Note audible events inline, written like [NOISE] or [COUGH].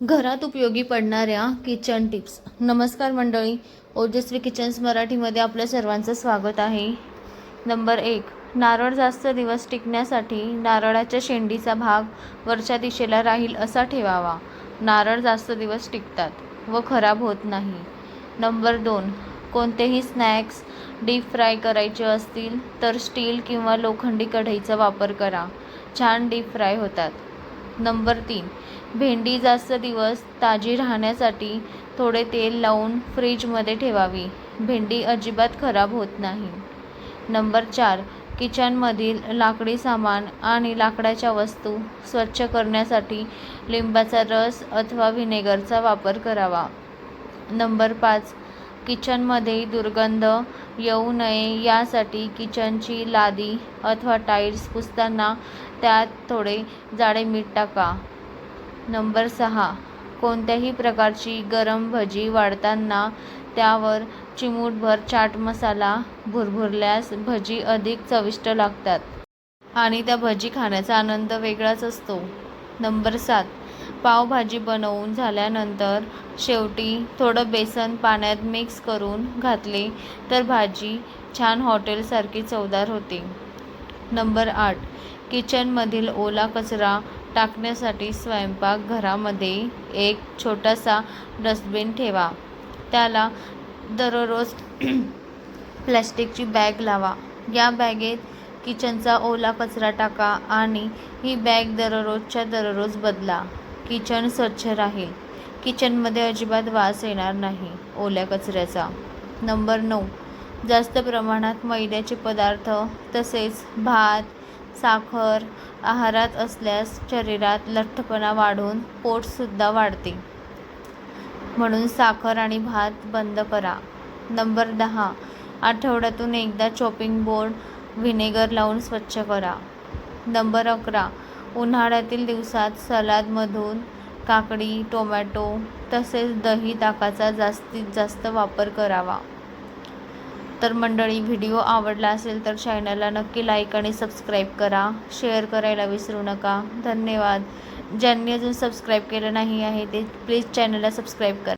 घरात उपयोगी पडणाऱ्या किचन टिप्स नमस्कार मंडळी ओजस्वी किचन्स मराठीमध्ये आपल्या सर्वांचं स्वागत आहे. नंबर एक नारळ जास्त दिवस टिकण्यासाठी नारळाच्या शेंडीचा भाग वरच्या दिशेला राहील असा ठेवावा. नारळ जास्त दिवस टिकतात व खराब होत नाही. नंबर दोन कोणतेही स्नॅक्स डीप फ्राय करायचे असतील तर स्टील किंवा लोखंडी कढईचा वापर करा. छान डीप फ्राय होतात. नंबर तीन. भेंडी जास्त दिवस ताजी राहण्यासाठी थोडे तेल लावून फ्रीजमध्ये ठेवावी. भेंडी अजिबात खराब होत नाही. नंबर चार. किचनमधील लाकडी सामान आणि लाकडाच्या वस्तू स्वच्छ करण्यासाठी लिंबाचा रस अथवा व्हिनेगरचा वापर करावा. नंबर पाच. किचनमध्ये दुर्गंध येऊ नये यासाठी किचनची लादी अथवा टाईल्स पुसताना त्यात थोडे जाडे मीठ टाका. नंबर सहा. कोणत्याही प्रकारची गरम भजी वाढताना त्यावर चिमूटभर चाट मसाला भुरभुरल्यास भजी अधिक चविष्ट लागतात आणि त्या भजी खाण्याचा आनंद वेगळाच असतो. नंबर सात. पावभाजी बनवून झाल्यानंतर शेवटी थोडं बेसन पाण्यात मिक्स करून घातले तर भाजी छान हॉटेलसारखी चवदार होते. नंबर आठ. किचनमधील ओला कचरा टाकण्यासाठी स्वयंपाकघरामध्ये एक छोटासा डस्टबिन ठेवा. त्याला दररोज [CLEARS THROAT] प्लॅस्टिकची बॅग लावा. या बॅगेत किचनचा ओला कचरा टाका आणि ही बॅग दररोजच्या दररोज बदला. किचन स्वच्छ राहील. किचनमध्ये अजिबात वास येणार नाही. ओल्या कचऱ्याचा. नंबर नऊ. जास्त प्रमाणात मैद्याचे पदार्थ तसेच भात साखर आहारात असल्यास शरीरात लठ्ठपणा वाढून पोटसुद्धा वाढते. म्हणून साखर आणि भात बंद करा. नंबर दहा. आठवड्यातून एकदा चॉपिंग बोर्ड व्हिनेगर लावून स्वच्छ करा. नंबर अकरा. उन्हाळ्यातील दिवसात सलादमधून काकडी टोमॅटो तसेच दही ताकाचा जास्तीत जास्त वापर करावा. तर मंडळी व्हिडिओ आवडला असेल तर चॅनलला नक्की लाईक आणि सबस्क्राईब करा. शेअर करायला विसरू नका. धन्यवाद. ज्यांनी अजून सबस्क्राईब केलं नाही आहे ते प्लीज चॅनलला सबस्क्राईब करा.